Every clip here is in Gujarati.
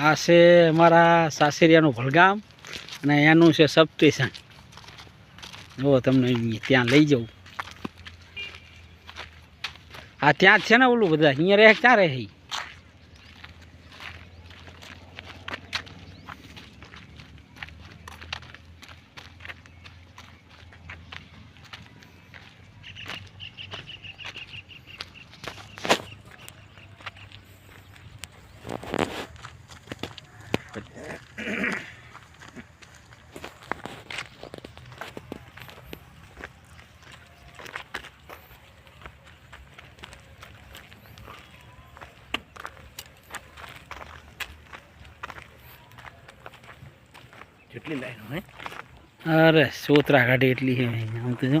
આ છે અમારા સાસરિયાનું ભલગામ અને એનું છે સબસ્ટેશન જો તમને ત્યાં લઈ જાઉં આ ત્યાં છે ને ઓલું બધા? અહીંયા રહે ક્યાં રહે જેટલી લાઈન હોય. અરે સોતરા કાઢી એટલી છે આમ તો જો.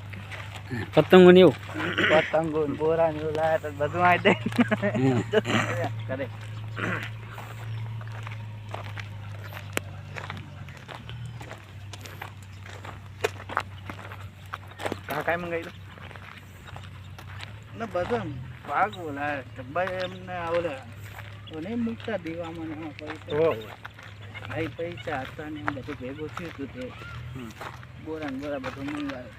પતંગો ને એવું? પતંગો બોરા ને એવું લાયા બધું આ દઈને હમ. જતા રહ્યા કરે? કાકા મંગાવી ને બધા ભાગ બોલા ડબ્બા એમને આવડે નહીં મૂકતા દીવામાં એમાં પૈસા. ભાઈ પૈસા હતા ને એમ બધું ભેગું થયું હતું તે. બોરા ને બોરા બધું મંગાવે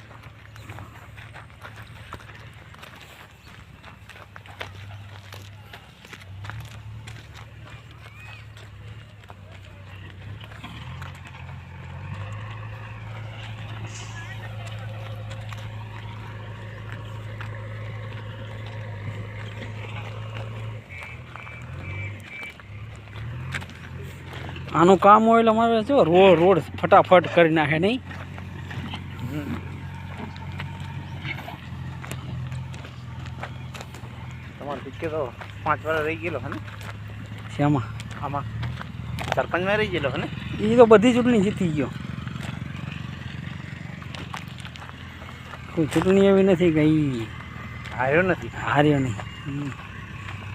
આનું કામ હોય એટલે અમારે જો રોડ રોડ ફટાફટ કરી નાખે નહીં? તમારો પિક્ચર તો પાંચ વાર રહી ગયેલો હે ને? શ્યામાં આમાં સરપંચમાં રહી ગયેલો હે ને? એ તો બધી ચૂંટણી જીતી ગયો. કોઈ ચૂંટણી એવી નથી કે હાર્યો નથી. હાર્યો નહીં.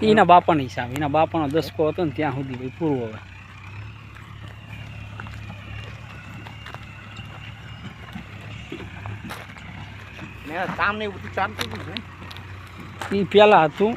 એના બાપાના હિસાબે એના બાપાનો દસકો હતો ને ત્યાં સુધી પૂરું હવે. ને કામ ને એવું બધું ચાલતું હતું ને એ પહેલાં હતું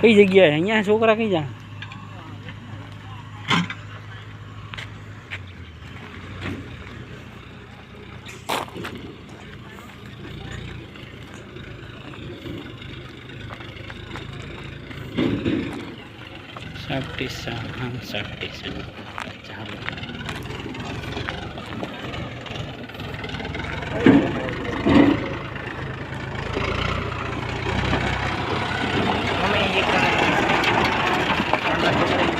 કઈ જગ્યાએ અહીંયા છોકરા કઈ જાય Sartis sa hang sartis ano sa hang. Ka.